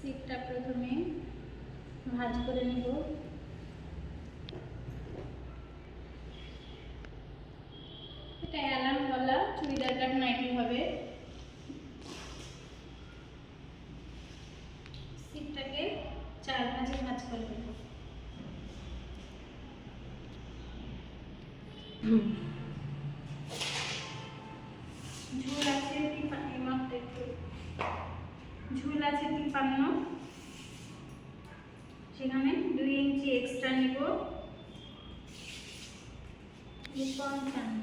সিটটা প্রথমে ভাজ করে নেব। এটা অ্যালার্ম গলা চুড়িদার কাট নাইটি হবে। সিটটাকে চার ভাঁজে ভাজ করে নেব। ঝুল আছে তিপ্পান্ন এই মাপটা একটু ঝুল আছে তিপ্পান্ন সেখানে দুই ইঞ্চি পঞ্চান্ন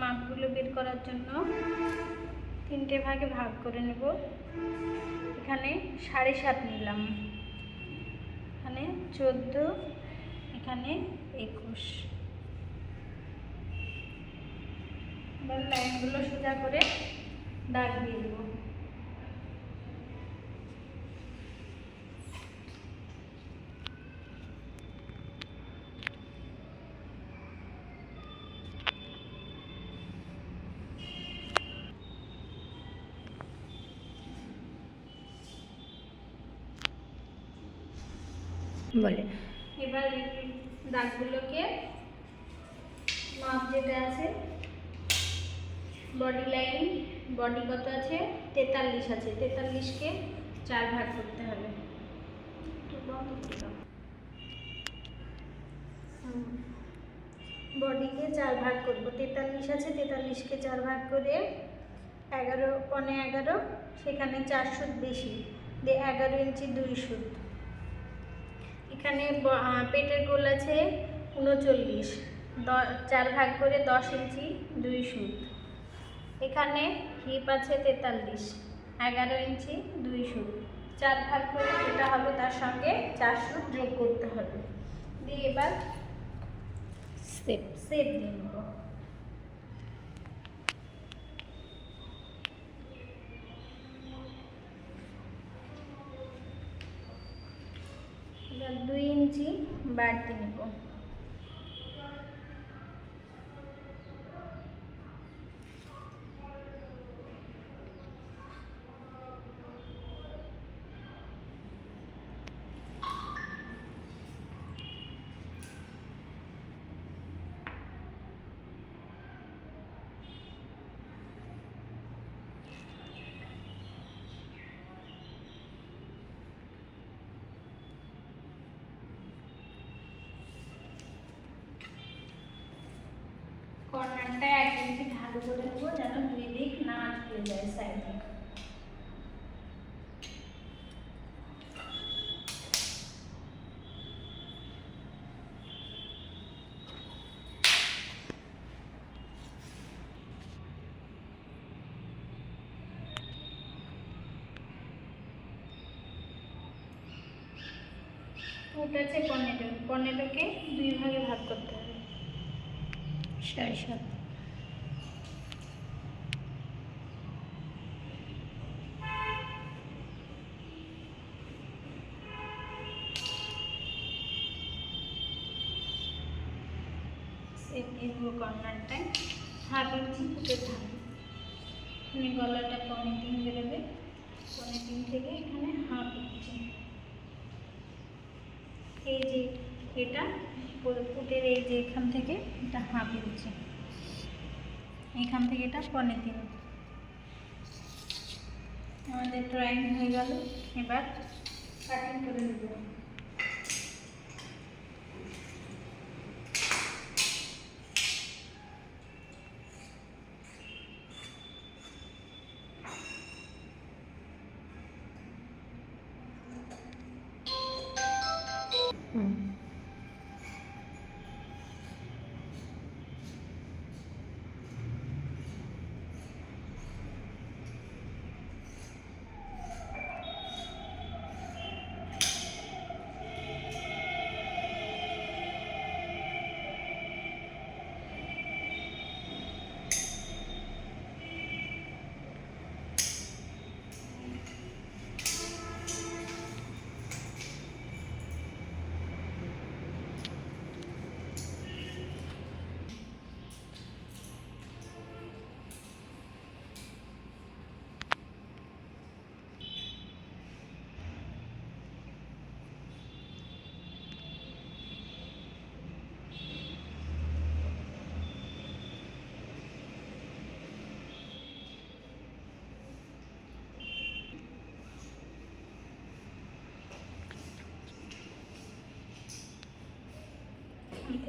মাপগুলো বের করার জন্য তিনটে ভাগে ভাগ করে নেব। এখানে সাড়ে সাত নিলাম। এখানে চোদ্দ, এখানে একুশ। এবার লাইনগুলো সোজা করে দাগ দিয়ে দেবো। বলে। এবার দাগগুলোকে মাপ যেটা আছে বডি লাইন বডি কত আছে? তেতাল্লিশ আছে। তেতাল্লিশকে চার ভাগ করতে হবে। বডিকে চার ভাগ করব। তেতাল্লিশ আছে, তেতাল্লিশকে চার ভাগ করে এগারো, পনে এগারো, সেখানে চার সুদ বেশি। দিয়ে এগারো ইঞ্চি দুই সুদ। এখানে পেটের গোল আছে উনচল্লিশ। চার ভাগ করে দশ ইঞ্চি দুই সুদ এখানে হিপ আছে তেতাল্লিশ। এগারো ইঞ্চি দুই সুদ চার ভাগ করে যেটা হবে তার সঙ্গে চার সুদ যোগ করতে হবে। দিয়ে এবার স্টেপ সেপ দিয়ে নেব। দুই ইঞ্চি বাড়তি নেব কর্নারটা এক ইঞ্চি ঢালু করে নেব যেন দুই দিক না আটকে যায় সাইডে ওটা আছে পনেরো পনেরোকে দুই ভাগে ভাগ করতে হবে। সাড়ে সাত সেম এই পুরো কর্নারটায় হাফ ইঞ্চি ফুটে থাকবে এখানে গলাটা পনেরো তিন বেরোবে পনেরো তিন থেকে এখানে হাফ ইঞ্চি। এই যে এটা ফুটের এই যে এখান থেকে, এটা হাফ ইঞ্চি। এখান থেকে এটা পনেরো তিন আমাদের ড্রয়িং হয়ে গেল। এবার কাটিং করে নেব।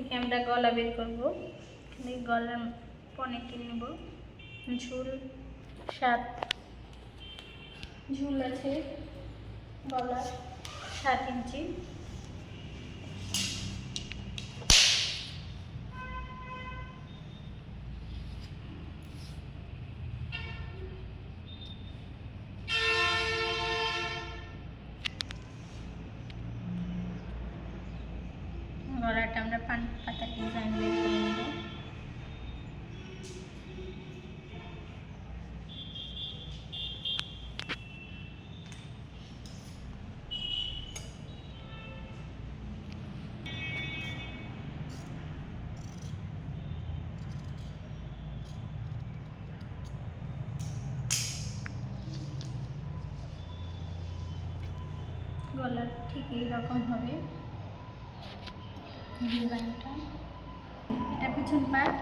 থেকে আমরা গলা বের করব। গলা গলার পনেকে নেব। ঝুল সাত। ঝুল আছে। গলা সাত ইঞ্চি। গলাটা আমরা পান পাতা ডিজাইন বের করে নেব। গলার ঠিক এইরকম হবে। এটা পিছন পাট,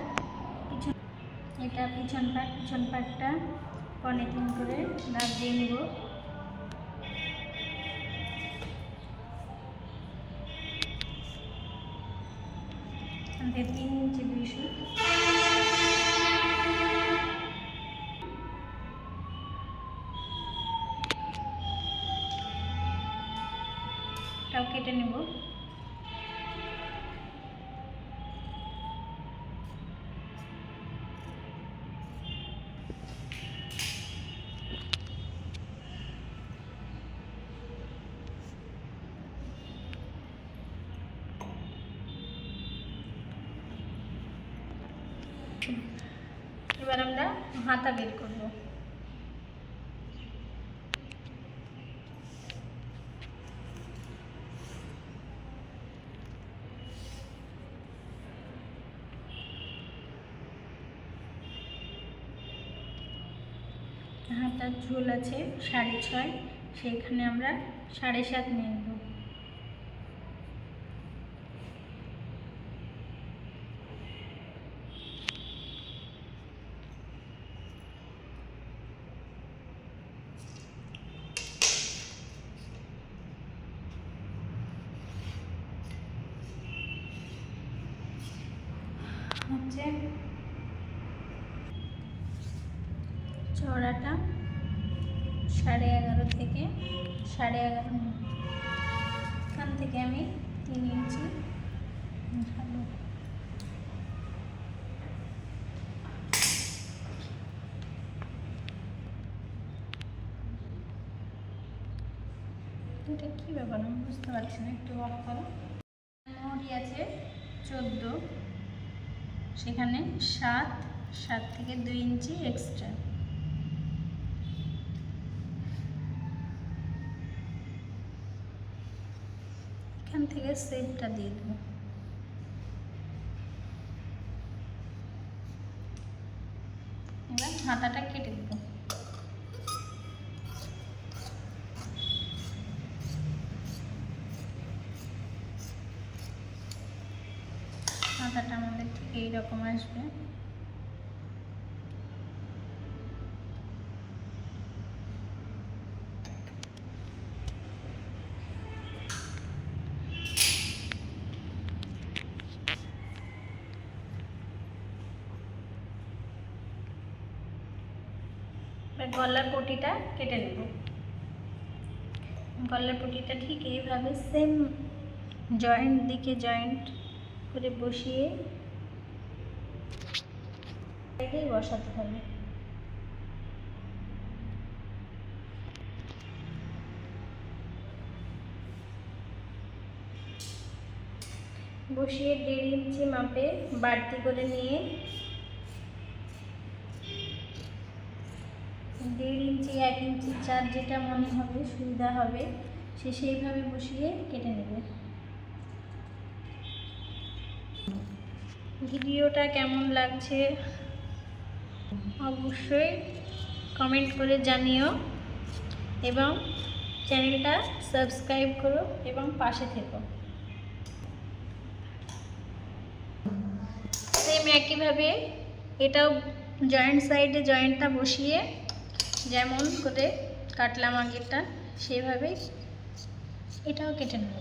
পিছন এটা পিছন পাট, পিছন পাটটা পনে করে দাগ দিয়ে নেব তিন ইঞ্চি দুইশো এবার আমরা হাতা বের করব। হাতার ঝুল আছে সাড়ে ছয়, সেইখানে আমরা সাড়ে সাত নিয়ে নেব। হচ্ছে চড়াটা সাড়ে এগারো থেকে সাড়ে এগারো এখান থেকে আমি তিন ইঞ্চি ভালো এটা কী ব্যাপার? আমি বুঝতে পারছি না, একটু অফ করো। মোহরি আছে চোদ্দ। সেখানে সাত সাত থেকে দুই ইঞ্চি এক্সট্রা এখান থেকে সেপটা দিয়ে দেবো। এবার হাতাটা কেটে দেবো হাতাটা আমাদের ঠিক এইরকম আসবে এবার গলার পটিটা কেটে নেব। গলার পটিটা ঠিক এইভাবে সেম জয়েন্ট দিকে জয়েন্ট করে বসিয়ে বসাতে হবে। বসিয়ে দেড় ইঞ্চি মাপে বাড়তি করে নিয়ে দেড় ইঞ্চি, এক ইঞ্চি, চার যেটা মনে হবে, সুবিধা হবে, সে সেইভাবে বসিয়ে কেটে নেবে। ভিডিওটা কেমন লাগছে অবশ্যই কমেন্ট করে জানিও এবং চ্যানেলটা সাবস্ক্রাইব করো এবং পাশে থেকো। সেম একইভাবে এটাও জয়েন্ট সাইডে জয়েন্টটা বসিয়ে যেমন করে কাটলাম আগেরটা সেভাবেই এটাও কেটে নেব।